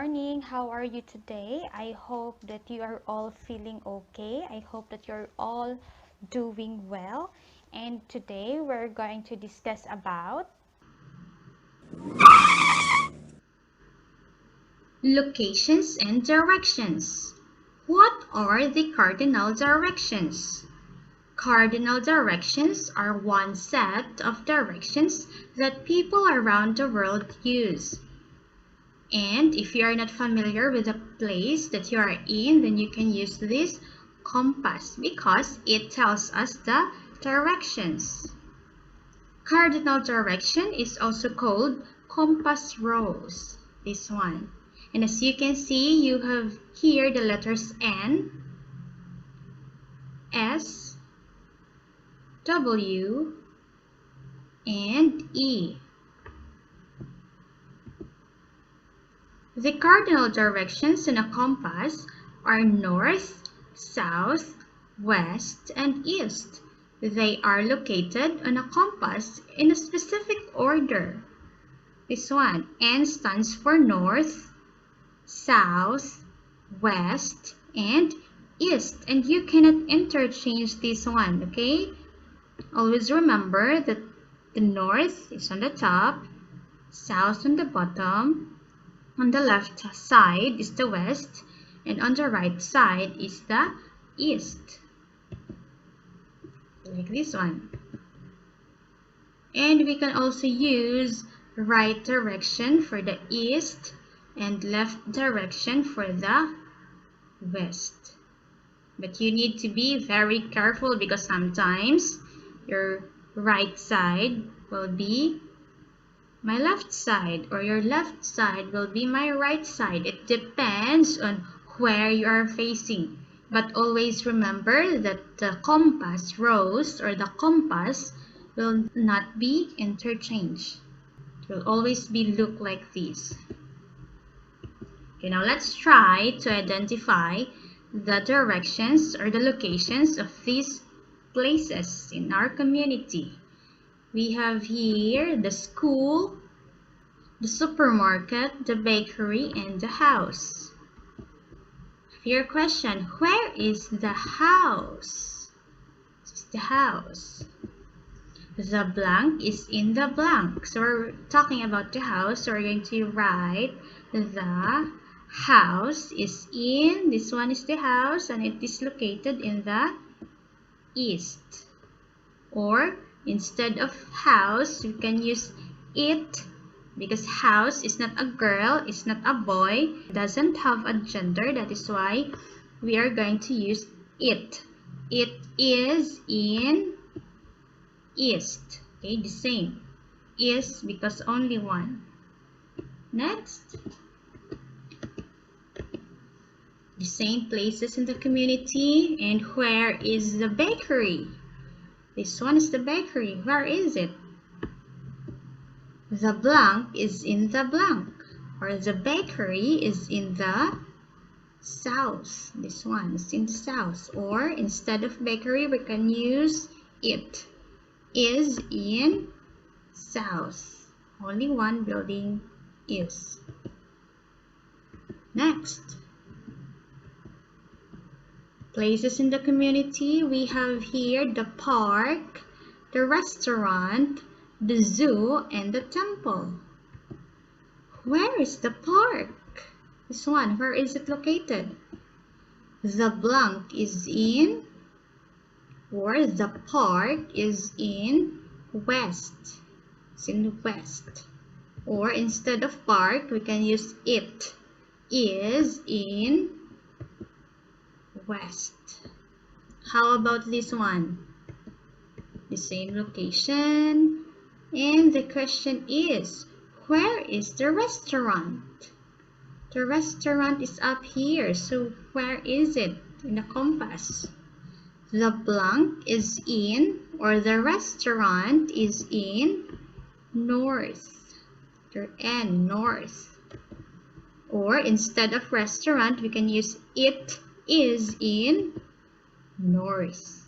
morning. How are you today? I hope that you are all feeling okay. I hope that you're all doing well. And today we're going to discuss about locations and directions. What are the cardinal directions? Cardinal directions are one set of directions that people around the world use. And if you are not familiar with the place that you are in, then you can use this compass because it tells us the directions. Cardinal direction is also called compass rose, this one. And as you can see, you have here the letters N, S, W, and E. The cardinal directions in a compass are north, south, west, and east. They are located on a compass in a specific order. This one, N stands for north, south, west, and east. And you cannot interchange this one, okay? Always remember that the north is on the top, south on the bottom, on the left side is the west and on the right side is the east. Like this one. And we can also use right direction for the east and left direction for the west. But you need to be very careful because sometimes your right side will be my left side or your left side will be my right side. It depends on where you are facing. But always remember that the compass rose or the compass will not be interchanged. It will always be look like this. Okay, now let's try to identify the directions or the locations of these places in our community. We have here the school, the supermarket, the bakery, and the house. your question, where is the house? This is the house. The blank is in the blank. So we're talking about the house. So we're going to write the house is in, this one is the house, and it is located in the east. Or Instead of house, you can use it because house is not a girl, it's not a boy, doesn't have a gender. That is why we are going to use it. It is in east. Okay, the same. Is because only one. Next. The same places in the community. And where is the bakery? This one is the bakery. Where is it? The blank is in the blank. Or the bakery is in the south. This one is in the south. Or instead of bakery, we can use it. Is in south. Only one building is. Next places in the community, we have here the park, the restaurant, the zoo, and the temple. Where is the park? This one, where is it located? The blank is in, or the park is in west. It's in the west. Or instead of park, we can use it is in west. How about this one? The same location. And the question is, where is the restaurant? The restaurant is up here, so where is it in the compass? The blank is in, or the restaurant is in north. The N, north. Or instead of restaurant, we can use it is in north.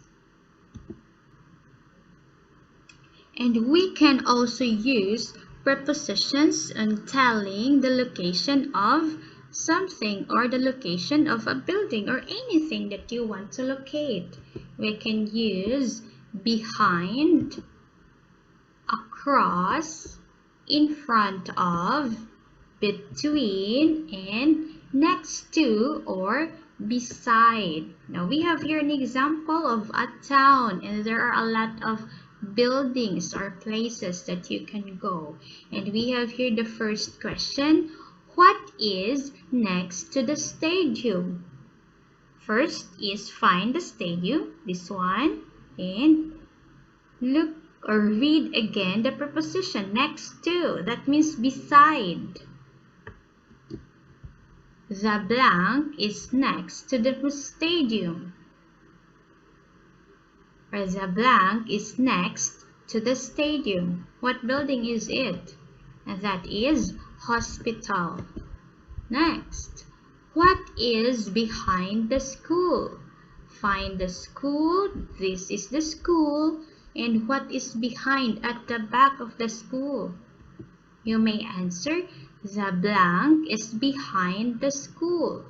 And we can also use prepositions in telling the location of something or the location of a building or anything that you want to locate. We can use behind, across, in front of, between, and next to or beside. Now we have here an example of a town and there are a lot of buildings or places that you can go. And we have here the first question. What is next to the stadium? First is find the stadium, this one, and look or read again the preposition next to. That means beside. The blank is next to the stadium. Or the blank is next to the stadium. What building is it? And that is hospital. Next, what is behind the school? Find the school. This is the school. And what is behind at the back of the school? You may answer, the blank is behind the school.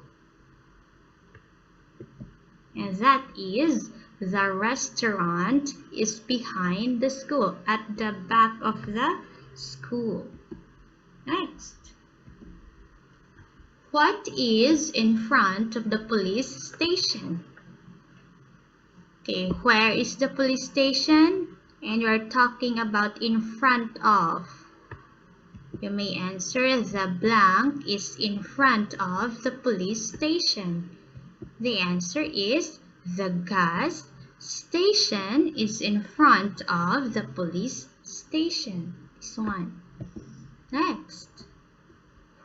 And that is, the restaurant is behind the school, at the back of the school. Next. What is in front of the police station? Okay, where is the police station? And you are talking about in front of. You may answer the blank is in front of the police station. The answer is the gas station is in front of the police station. This one. Next,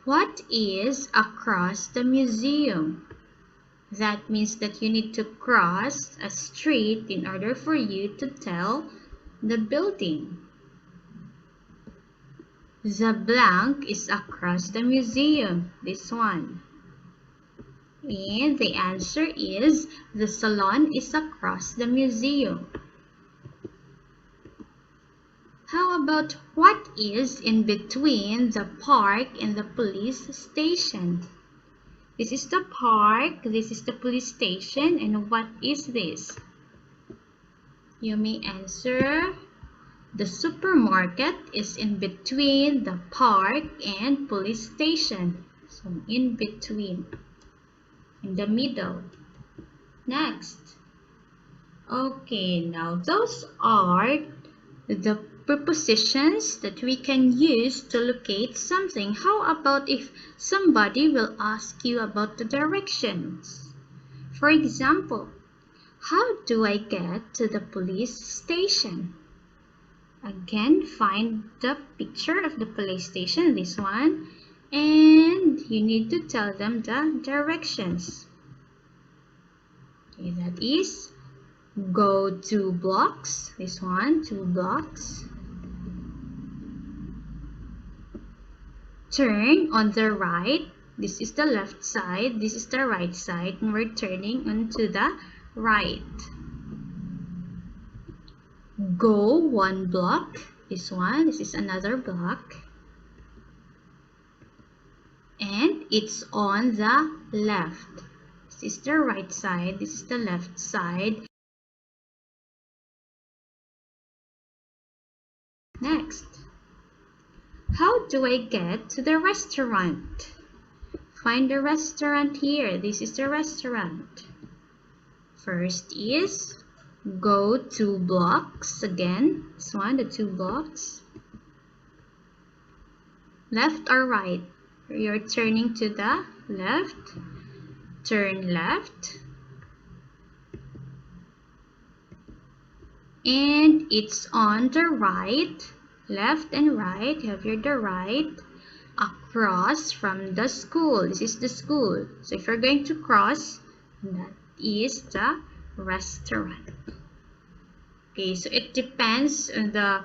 what is across the museum? That means that you need to cross a street in order for you to tell the building. The blank is across the museum, this one. And the answer is the salon is across the museum. How about what is in between the park and the police station? This is the park, this is the police station, and what is this? You may answer the supermarket is in between the park and police station. So in between, in the middle. Next. Okay, now those are the prepositions that we can use to locate something. How about if somebody will ask you about the directions? For example, how do I get to the police station? Again, find the picture of the police station, this one, and you need to tell them the directions. Okay, that is go two blocks, this one, two blocks. turn on the right. This is the left side. This is the right side. And we're turning onto the right. Go one block. This one. This is another block. And it's on the left. This is the right side. This is the left side. Next. How do I get to the restaurant? Find the restaurant here. This is the restaurant. First is go two blocks again. This one, the two blocks. Left or right? You're turning to the left. Turn left. And it's on the right left and right you have your the right across from the school this is the school so if you're going to cross that is the restaurant okay so it depends on the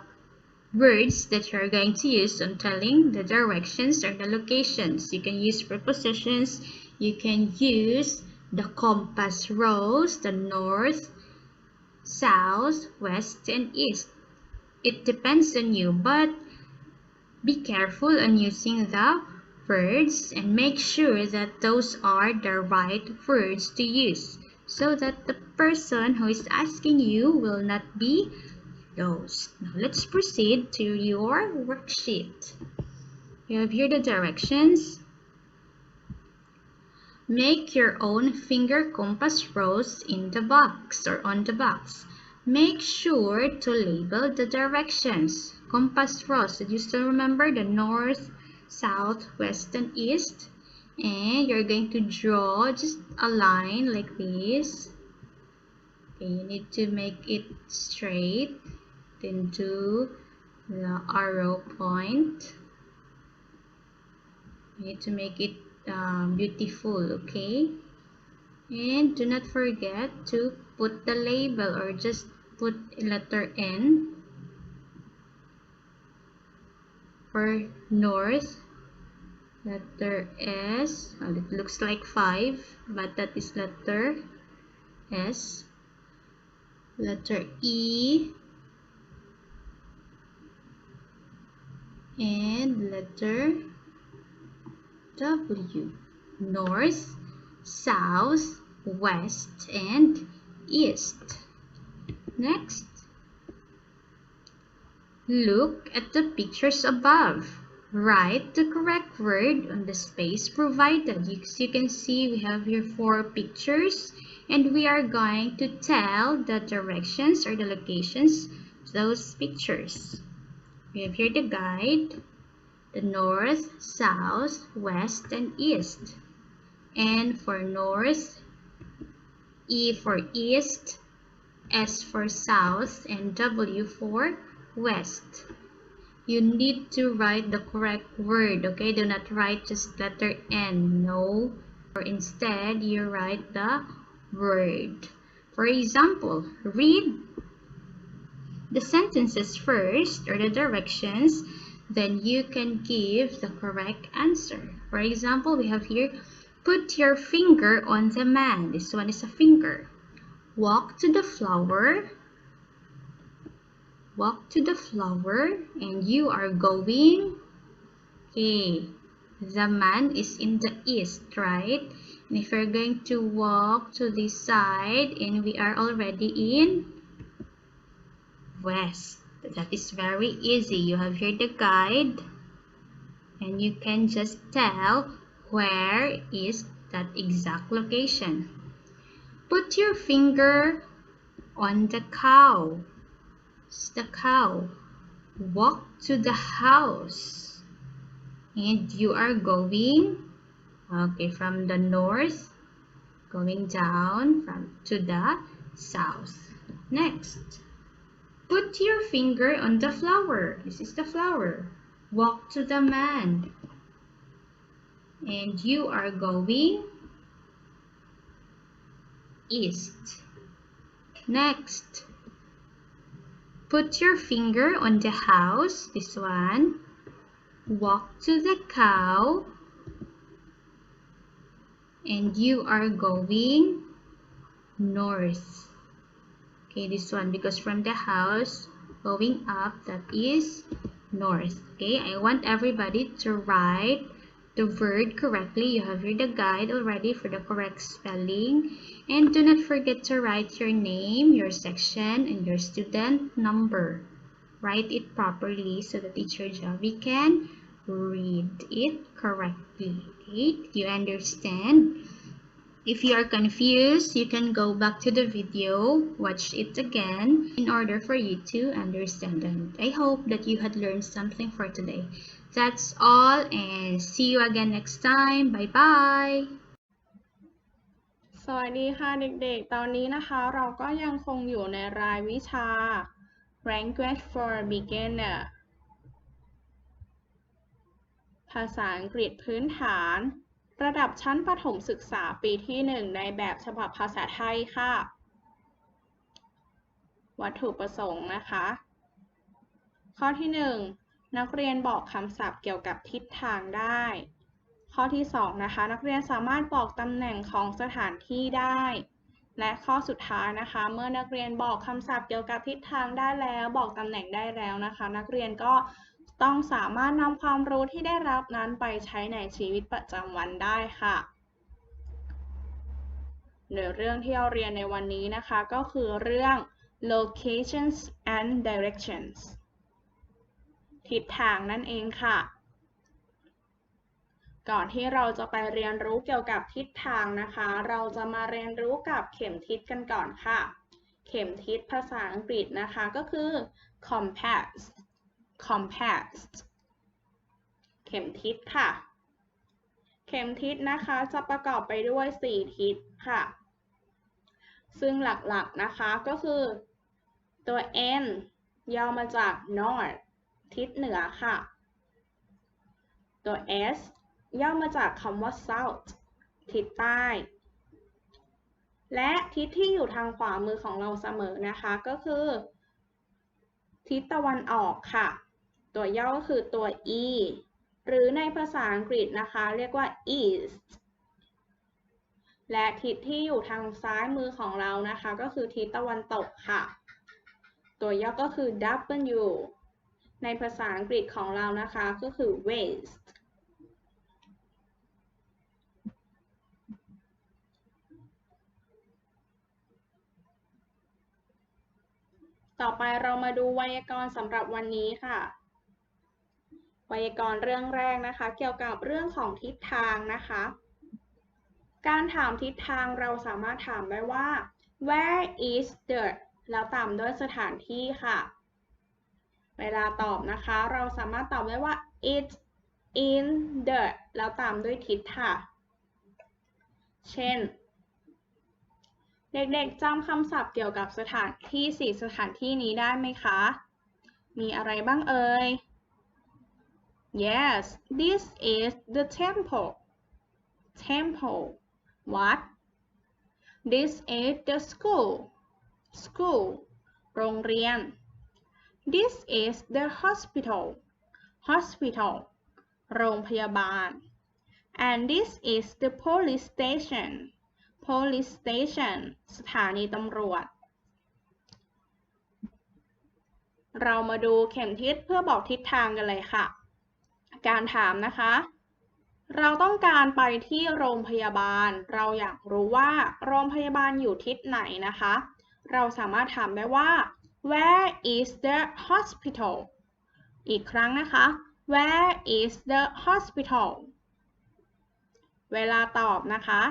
words that you're going to use. On telling the directions or the locations. You can use prepositions. You can use the compass rose the north south west and east. It depends on you but be careful on using the words and make sure that those are the right words to use so that the person who is asking you will not be lost. Now let's proceed to your worksheet. You have here the directions. Make your own finger compass rose in the box or on the box. Make sure to label the directions. Compass rose, did you still remember the north, south, west, and east? And you're going to draw just a line like this. Okay, you need to make it straight. Then do the arrow point. You need to make it um, beautiful, okay? And do not forget to put the label or just put letter N for north letter S. Well, it looks like 5 but that is letter S. Letter E. And letter W. North south west and east. Next. Look at the pictures above Write the correct word on the space provided. As you can see, we have here four pictures and we are going to tell the directions or the locations of those pictures. We have here the guide, the north, south, west, and east. N for north, E for east, S for south, and W for west you need to write the correct word okay? Do not write just letter n no. Or instead you write the word. For example read the sentences first or the directions then you can give the correct answer. For example we have here put your finger on the man. This one is a finger. Walk to the flower walk to the flower and you are going. Okay. The man is in the east right? And if you're going to walk to this side and we are already in west that is very easy. You have here the guide and you can just tell where is that exact location. Put your finger on the cow the cow. Walk to the house. And you are going, okay, from the north, going down from to the south. Next, put your finger on the flower. This is the flower. Walk to the man. And you are going east. Next, Put your finger on the house, this one. Walk to the cow. And you are going north. Okay, this one because from the house going up that is north. Okay, I want everybody to write the word correctly. You have read the guide already for the correct spelling. And do not forget to write your name, your section, and your student number. Write it properly so that teacher Javi can read it correctly. Okay? You understand? If you are confused, you can go back to the video, watch it again in order for you to understand it. I hope that you had learned something for today. That's all and see you again next time. Bye-bye. สวัสดีค่ะเด็กๆ ตอนนี้นะคะเราก็ยังคงอยู่ในรายวิชา Language for Beginner ภาษาอังกฤษพื้นฐาน ระดับชั้นประถมศึกษาปีที่ 1 ในแบบฉบับภาษาไทยค่ะ วัตถุประสงค์นะคะ ข้อที่ 1 นักเรียนบอกคำศัพท์เกี่ยวกับทิศทางได้ ข้อที่ 2 นะคะ นักเรียนสามารถบอกตำแหน่งของสถานที่ได้ และข้อสุดท้ายนะคะ เมื่อนักเรียนบอกคำศัพท์เกี่ยวกับทิศทางได้แล้ว บอกตำแหน่งได้แล้วนะคะ นักเรียนก็ต้องสามารถนำความรู้ที่ได้รับนั้นไปใช้ในชีวิตประจำวันได้ค่ะโดยเรื่องที่เราเรียนในวันนี้นะคะ ก็คือเรื่อง locations and directions ทิศทางนั่นเองค่ะ ก่อนที่เราจะไปเรียนรู้เกี่ยวกับทิศทางนะคะ เราจะมาเรียนรู้กับเข็มทิศกันก่อนค่ะ เข็มทิศภาษาอังกฤษนะคะก็คือ compass compass เข็มทิศค่ะ เข็มทิศนะคะจะประกอบไปด้วย 4 ทิศค่ะ ซึ่งหลักๆนะคะก็คือตัว N ย่อมาจาก north ทิศเหนือค่ะ ตัว S ย่อมาจากคำว่า south ทิศใต้ และทิศที่อยู่ทางขวามือของเราเสมอนะคะ ก็คือ ทิศตะวันออกค่ะ ตัวย่อก็คือตัว E หรือในภาษาอังกฤษนะคะ เรียกว่า east และทิศที่อยู่ทางซ้ายมือของเรานะคะ ก็คือทิศตะวันตกค่ะ ตัวย่อก็คือ W ในภาษาอังกฤษของเรานะคะก็คือ west ต่อไปเรามาดูไวยากรณ์สำหรับวันนี้ค่ะ ไวยากรณ์เรื่องแรกนะคะ เกี่ยวกับเรื่องของทิศทางนะคะ การถามทิศทางเราสามารถถามได้ว่า where is the แล้วตามด้วยสถานที่ค่ะ เวลาตอบนะคะ เราสามารถตอบได้ว่า it's in the แล้วตามด้วยทิศค่ะ เช่น เด็กๆจำคำศัพท์เกี่ยวกับสถานที่สี่สถานที่นี้ได้ไหมคะ มีอะไรบ้างเอ่ย Yes this is the temple temple what This is the school school โรงเรียน This is the hospital hospital โรงพยาบาล and this is the police station police station สถานีตำรวจ เรามาดูเข็มทิศเพื่อบอกทิศทางกันเลยค่ะ การถามนะคะ เราต้องการไปที่โรงพยาบาล เราอยากรู้ว่าโรงพยาบาลอยู่ทิศไหนนะคะ เราสามารถถามได้ว่า where is the hospital อีกครั้งนะคะ where is the hospital เวลาตอบนะคะ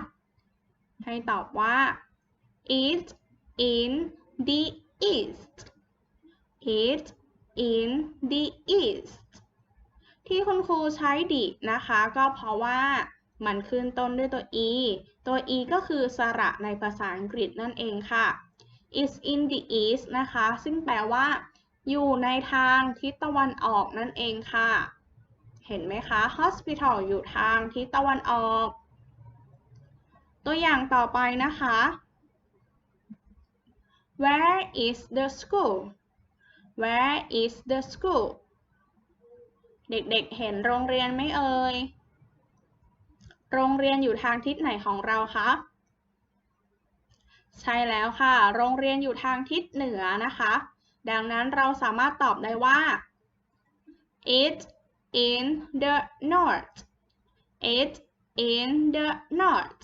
ให้ตอบว่า it's in the east it's in the east ที่คุณครูใช้ดินะคะ ก็เพราะว่ามันขึ้นต้นด้วยตัว e ตัว e ก็คือสระในภาษาอังกฤษนั่นเองค่ะ is in the east นะคะ ซึ่งแปลว่า อยู่ในทางทิศตะวันออกนั่นเองค่ะ เห็นไหมคะ hospital อยู่ทางทิศตะวันออก ตัวอย่างต่อไปนะคะ Where is the school Where is the school เด็กๆเห็นโรงเรียนไหมเอ่ย โรงเรียนอยู่ทางทิศไหนของเราคะ ใช่แล้วค่ะ โรงเรียนอยู่ทางทิศเหนือนะคะ ดังนั้นเราสามารถตอบได้ว่า it's in the north it's in the north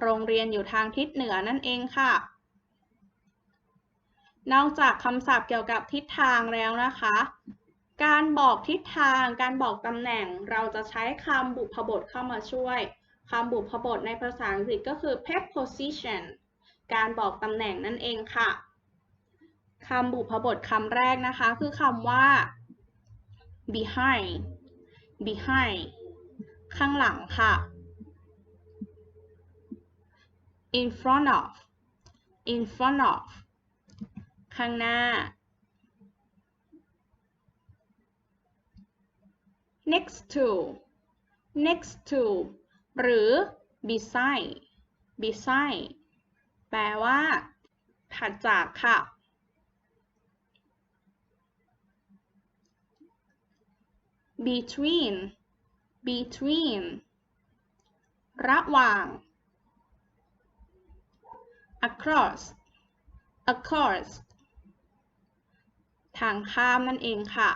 โรงเรียนอยู่ทางทิศเหนือนั่นเองค่ะ นอกจากคำศัพท์เกี่ยวกับทิศทางแล้วนะคะ การบอกทิศทาง การบอกตำแหน่ง เราจะใช้คำบุพบทเข้ามาช่วย คำบุพบทในภาษาอังกฤษก็คือ preposition การบอกตำแหน่งนั่นเองค่ะคำบุพบทคำแรกนะคะ คือคำว่า behind behind ข้างหลังค่ะ in front of in front of ข้างหน้า next to next to หรือ beside beside แปลว่า ถัดจากค่ะ between between ระหว่าง across across ทางข้ามนั่นเองค่ะ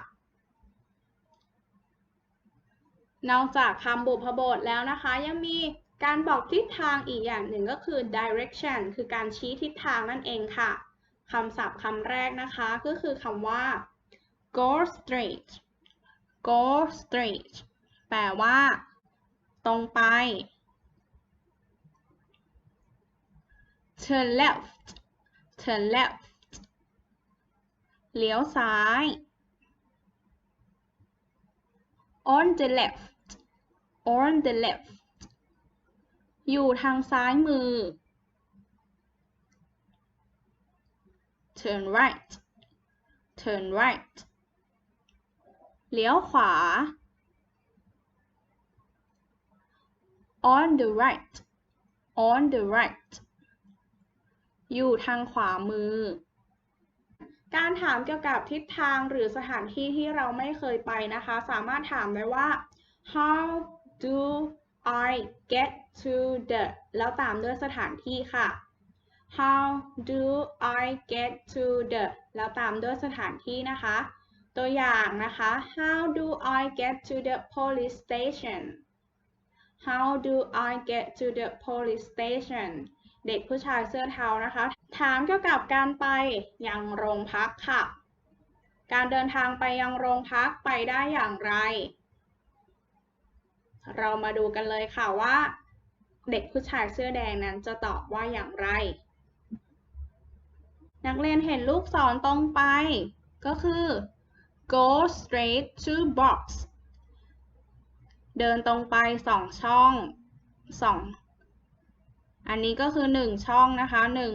นอกจากคำบุพบทแล้วนะคะ ยังมี การบอกทิศทางอีกอย่างหนึ่งก็คือ direction คือการชี้ทิศทางนั่นเองค่ะคำศัพท์คำแรกนะคะก็คือคำว่า go straight go straight แปลว่า ตรงไป turn left turn left เลี้ยวซ้าย on the left on the left อยู่ทางซ้ายมือ turn right turn right เลี้ยวขวา on the right on the right อยู่ทางขวามือ การถามเกี่ยวกับทิศทางหรือสถานที่ที่เราไม่เคยไปนะคะ สามารถถามได้ว่า how do I get to the แล้วตามด้วยสถานที่ค่ะ how do I get to the แล้วตามด้วยสถานที่นะคะ ตัวอย่างนะคะ how do I get to the police station how do I get to the police station เด็กผู้ชายเสื้อเทานะคะ ถามเกี่ยวกับการไปยังโรงพักค่ะ การเดินทางไปยังโรงพักไปได้อย่างไร เรามาดูกันเลยค่ะว่า เด็กผู้ชายเสื้อแดงนั้นจะตอบว่าอย่างไร นักเรียนเห็นลูกศรตรงไป ก็คือ go straight to box เดินตรงไปสองช่องสองอันนี้ก็คือหนึ่งช่องนะคะหนึ่ง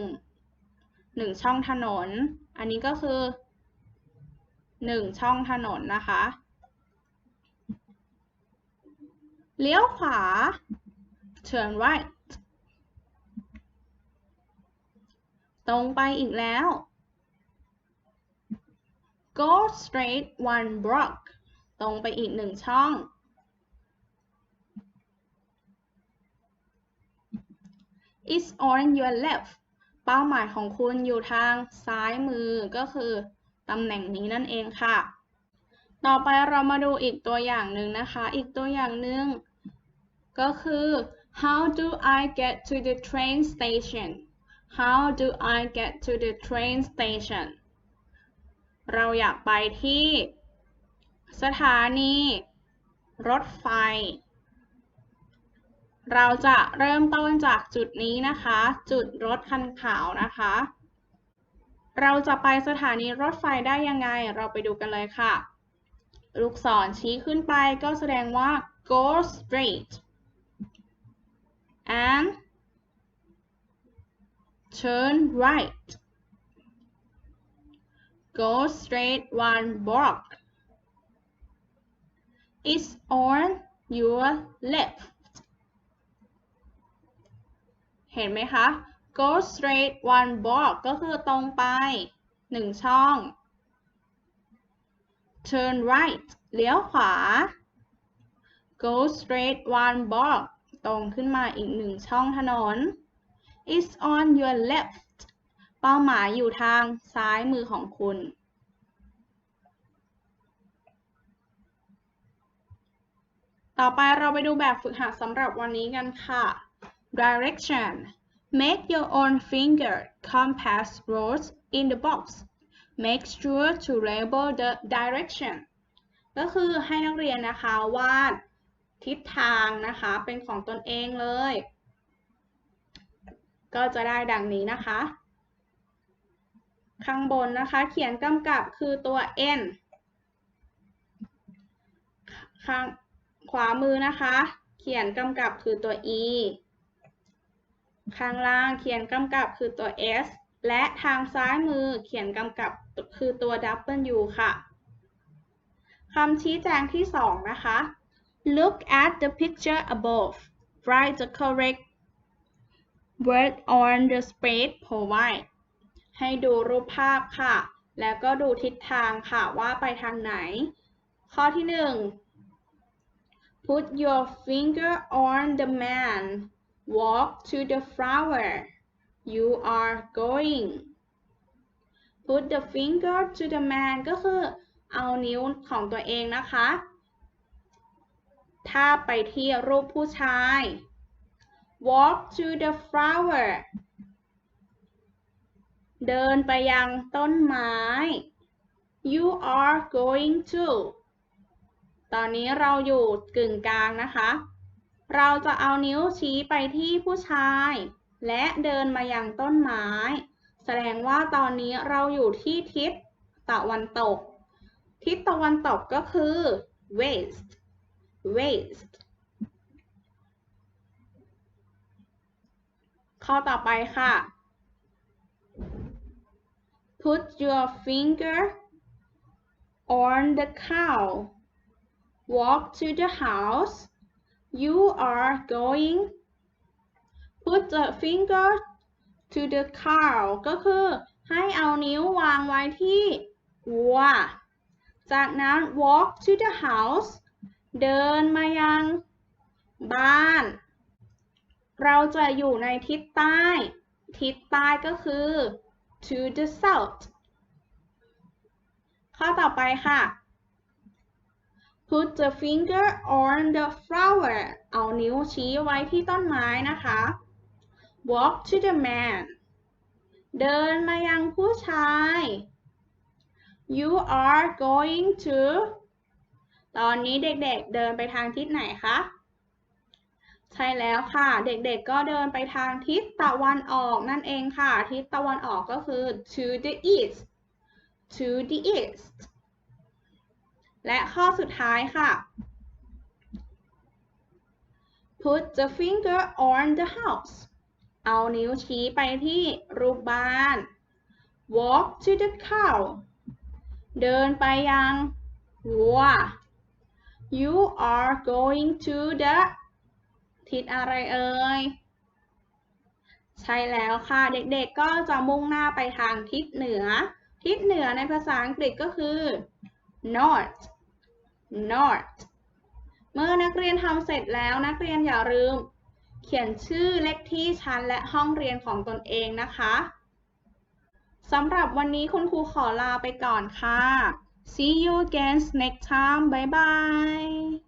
หนึ่งช่องถนน อันนี้ก็คือหนึ่งช่องถนนนะคะ เลี้ยวขวา turn right ตรงไปอีกแล้ว go straight one block ตรงไปอีกหนึ่งช่อง is on your left เป้าหมายของคุณอยู่ทางซ้ายมือก็คือตำแหน่งนี้นั่นเองค่ะ ต่อไปเรามาดูอีกตัวอย่างหนึ่งนะคะ อีกตัวอย่างหนึ่งก็คือ how do I get to the train station how do I get to the train station เราอยากไปที่ สถานี รถไฟ เราจะเริ่มต้นจากจุดนี้นะคะ จุดรถคันขาวนะคะ เราจะไปสถานีรถไฟได้ยังไง เราไปดูกันเลยค่ะ ลูกศรชี้ขึ้นไปก็แสดงว่า go straight and turn right go straight one block it's on your left เห็นไหมคะ go straight one block ก็คือตรงไปหนึ่งช่อง turn right เลี้ยวขวา go straight one block ตรงขึ้นมาอีกหนึ่งช่องถนน is on your left เป้าหมายอยู่ทางซ้ายมือของคุณ ต่อไปเราไปดูแบบฝึกหัดสำหรับวันนี้กันค่ะ direction make your own finger compass rows in the box make sure to label the direction ก็คือให้นักเรียนนะคะวาด ทิศทางนะคะเป็นของตนเองเลย ก็จะได้ดังนี้นะคะ ข้างบนนะคะเขียนกำกับคือตัว n ข้างขวามือนะคะ เขียนกำกับคือตัว e ข้างล่างเขียนกำกับคือตัว s และทางซ้ายมือเขียนกำกับคือตัว w ค่ะคำชี้แจงที่ 2 นะคะ Look at the picture above write the correct word on the space provided ให้ดูรูปภาพค่ะ แล้วก็ดูทิศทางค่ะว่าไปทางไหน ข้อที่ 1 Put your finger on the man walk to the flower you are going put the finger to the man ก็คือเอานิ้วของตัวเองนะคะ ถ้าไปที่รูปผู้ชาย walk to the flower เดินไปยังต้นไม้ you are going to ตอนนี้เราอยู่กึ่งกลางนะคะ เราจะเอานิ้วชี้ไปที่ผู้ชาย และเดินมายังต้นไม้ แสดงว่าตอนนี้เราอยู่ที่ทิศตะวันตก ทิศตะวันตกก็คือ west west ข้อต่อไปค่ะ put your finger on the cow walk to the house you are going put the finger to the cow ก็คือให้เอานิ้ววางไว้ที่วัวจากนั้น walk to the house เดินมายังบ้าน เราจะอยู่ในทิศใต้ ทิศใต้ก็คือ to the south ข้อต่อไปค่ะ put the finger on the flower เอานิ้วชี้ไว้ที่ต้นไม้นะคะ walk to the man เดินมายังผู้ชาย you are going to ตอนนี้เด็กๆเดินไปทางทิศไหนคะ ใช่แล้วค่ะ เด็กๆก็เดินไปทางทิศตะวันออกนั่นเองค่ะ ทิศตะวันออกก็คือ to the east to the east และข้อสุดท้ายค่ะ put the finger on the house เอานิ้วชี้ไปที่รูปบ้าน walk to the cow เดินไปยังวัว you are going to the ทิศอะไรเอ่ย ใช่แล้วค่ะ เด็กๆก็จะมุ่งหน้าไปทางทิศเหนือ ทิศเหนือในภาษาอังกฤษก็คือ north north เมื่อนักเรียนทำเสร็จแล้วนักเรียนอย่าลืม เขียนชื่อเลขที่ชั้นและห้องเรียนของตนเองนะคะสำหรับวันนี้คุณครูขอลาไปก่อนค่ะ see you again next time. Bye bye